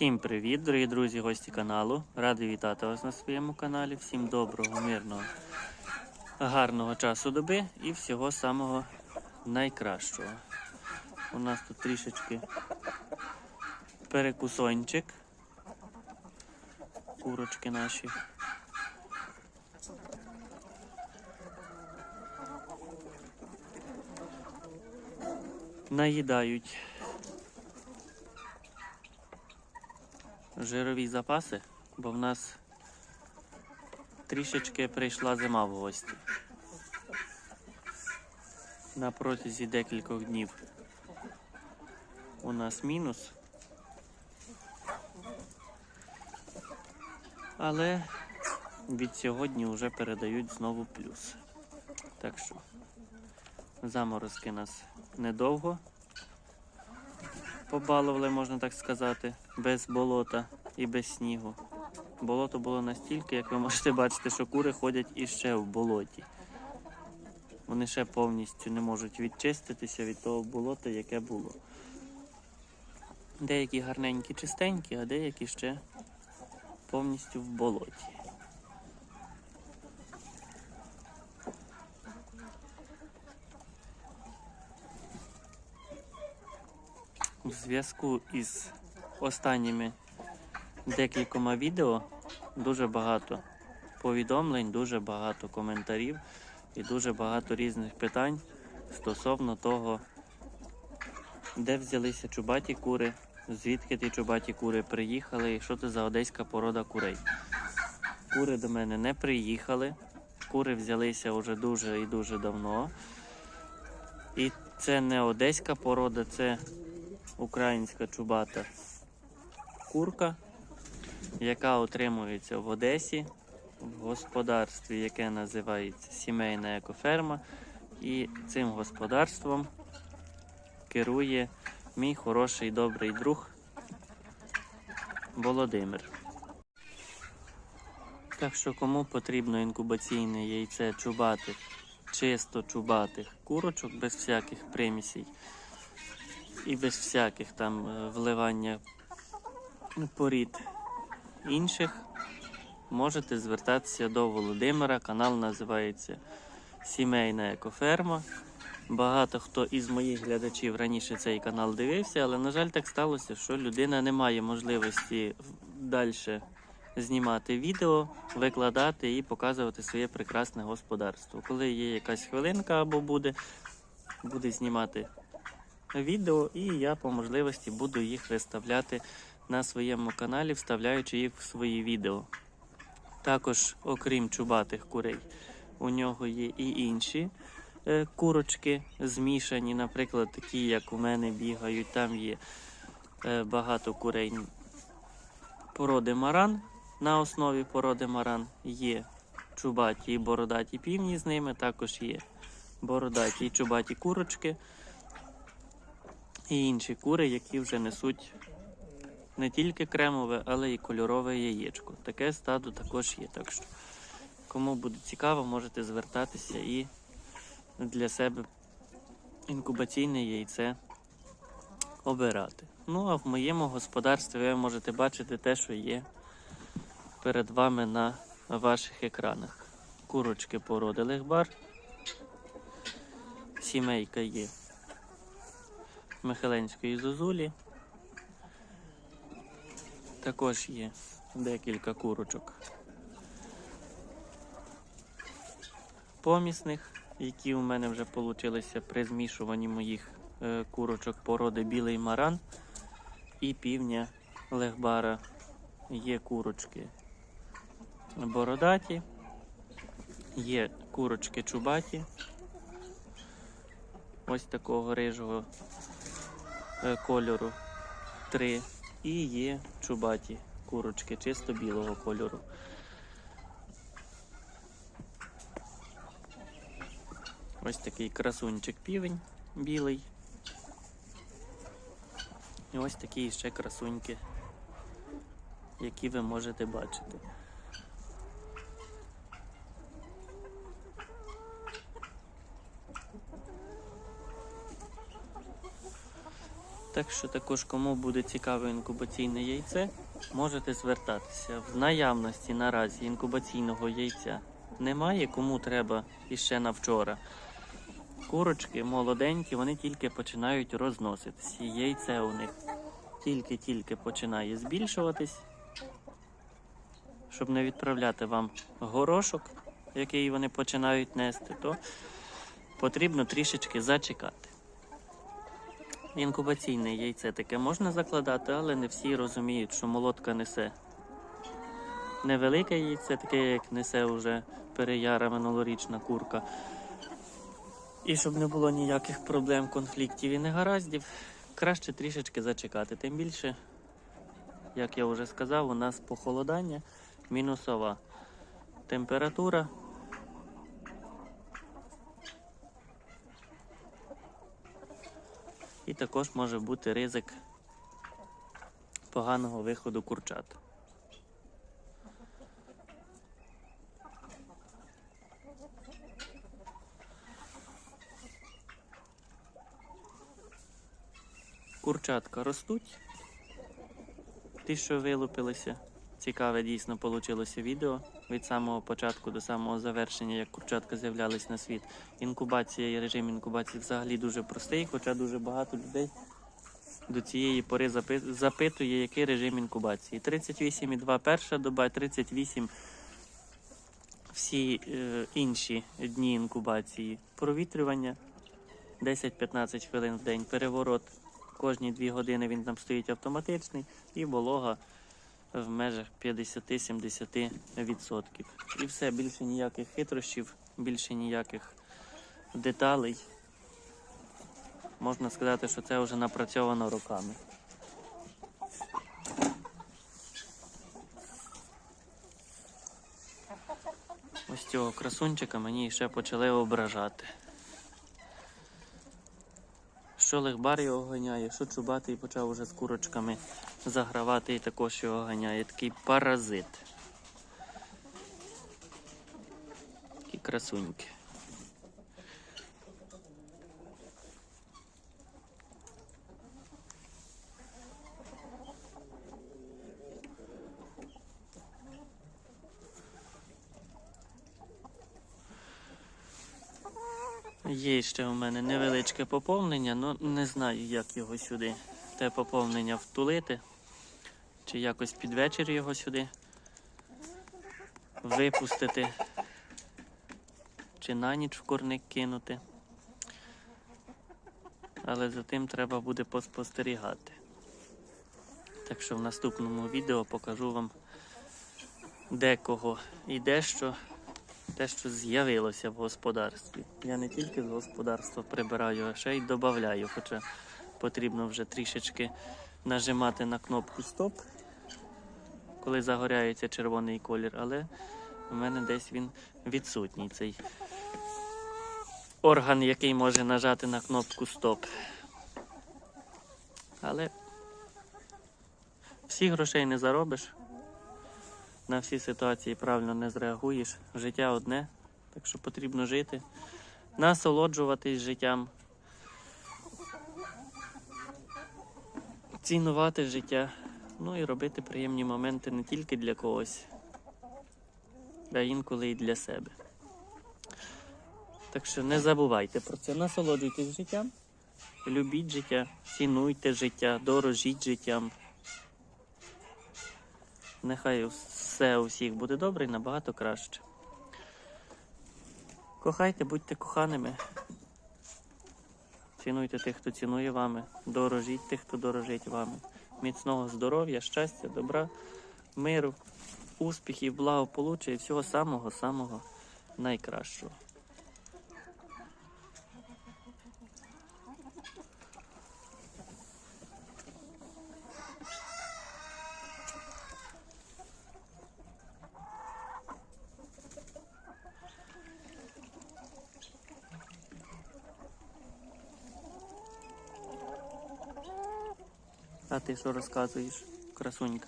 Всім привіт, дорогі друзі, гості каналу. Радий вітати вас на своєму каналі. Всім доброго, мирного, гарного часу доби і всього самого найкращого. У нас тут трішечки перекусончик. Курочки наші. Наїдають жирові запаси, бо в нас трішечки прийшла зима в гості. На протязі декількох днів у нас мінус. Але від сьогодні вже передають знову плюс. Так що заморозки нас недовго побалували, можна так сказати, без болота і без снігу. Болото було настільки, як ви можете бачити, що кури ходять іще в болоті. Вони ще повністю не можуть відчиститися від того болота, яке було. Деякі гарненькі, чистенькі, а деякі ще повністю в болоті. У зв'язку із останніми декількома відео дуже багато повідомлень, дуже багато коментарів і дуже багато різних питань стосовно того, де взялися чубаті кури, звідки ті чубаті кури приїхали і що це за одеська порода курей. Кури до мене не приїхали, кури взялися вже дуже і дуже давно. І це не одеська порода, це українська чубата курка, яка отримується в Одесі в господарстві, яке називається сімейна екоферма. І цим господарством керує мій хороший добрий друг Володимир. Так що кому потрібно інкубаційне яйце чубатих, чисто чубатих курочок без всяких примісей і без всяких там е, вливання порід інших, можете звертатися до Володимира. Канал називається Сімейна екоферма. Багато хто із моїх глядачів раніше цей канал дивився, але, на жаль, так сталося, що людина не має можливості далі знімати відео, викладати і показувати своє прекрасне господарство. Коли є якась хвилинка або буде, буде знімати відео, і я по можливості буду їх виставляти на своєму каналі, вставляючи їх в свої відео. Також, окрім чубатих курей, у нього є і інші е, курочки змішані, наприклад, такі, як у мене бігають. Там є е, багато курей породи маран. На основі породи маран є чубаті і бородаті півні з ними, також є бородаті і чубаті курочки і інші кури, які вже несуть не тільки кремове, але й кольорове яєчко. Таке стадо також є. Так що, кому буде цікаво, можете звертатися і для себе інкубаційне яйце обирати. Ну, а в моєму господарстві ви можете бачити те, що є перед вами на ваших екранах. Курочки породи легбар. Сімейка є Михеленської зозулі. Також є декілька курочок помісних, які у мене вже вийшли при змішуванні моїх е, курочок породи білий маран і півня легбара. Є курочки бородаті, є курочки чубаті. Ось такого рижого кольору. Три. І є чубаті курочки чисто білого кольору. Ось такий красунчик півень білий. І ось такі ще красуньки, які ви можете бачити. Так що також, кому буде цікаве інкубаційне яйце, можете звертатися. В наявності наразі інкубаційного яйця немає, кому треба іще на вчора. Курочки молоденькі, вони тільки починають розноситись. Яйце у них тільки-тільки починає збільшуватись. Щоб не відправляти вам горошок, який вони починають нести, то потрібно трішечки зачекати. Інкубаційне яйце таке можна закладати, але не всі розуміють, що молотка несе невелике яйце, таке, як несе вже переяра минулорічна курка. І щоб не було ніяких проблем, конфліктів і негараздів, краще трішечки зачекати. Тим більше, як я вже сказав, у нас похолодання мінусова температура. І також може бути ризик поганого виходу курчат. Курчатка ростуть. Ті, що вилупилися. Цікаве дійсно вийшло відео від самого початку до самого завершення, як курчатка з'являлись на світ. Інкубація і режим інкубації взагалі дуже простий, хоча дуже багато людей до цієї пори запи- запитує, який режим інкубації. 38,2 перша доба, 38 всі е, інші дні інкубації. Провітрювання 10-15 хвилин в день, переворот. Кожні 2 години він там стоїть автоматичний і волога в межах 50-70%. І все, більше ніяких хитрощів, більше ніяких деталей. Можна сказати, що це вже напрацьовано роками. Ось цього красунчика мені ще почали ображати. Що легбар його ганяє, що чубатий почав уже з курочками загравати і також його ганяє. Такий паразит. Такі красуньки. Є ще у мене невеличке поповнення, але не знаю, як його сюди. Те поповнення втулити. Чи якось під вечір його сюди випустити. Чи на ніч в курник кинути. Але за тим треба буде поспостерігати. Так що в наступному відео покажу вам декого і дещо те, що з'явилося в господарстві. Я не тільки з господарства прибираю, а ще й додаю, хоча потрібно вже трішечки нажимати на кнопку стоп, коли загоряється червоний колір, але у мене десь він відсутній цей орган, який може нажати на кнопку стоп. Але всіх грошей не заробиш на всі ситуації правильно не зреагуєш. Життя одне, так що потрібно жити, насолоджуватись життям, цінувати життя, ну і робити приємні моменти не тільки для когось, а інколи і для себе. Так що не забувайте про це, насолоджуйтесь життям, любіть життя, цінуйте життя, дорожіть життям. Нехай все у всіх буде добре і набагато краще. Кохайте, будьте коханими. Цінуйте тих, хто цінує вами. Дорожіть тих, хто дорожить вами. Міцного здоров'я, щастя, добра, миру, успіхів, благополуччя і всього самого-самого найкращого. А ти що розказуєш, красунька?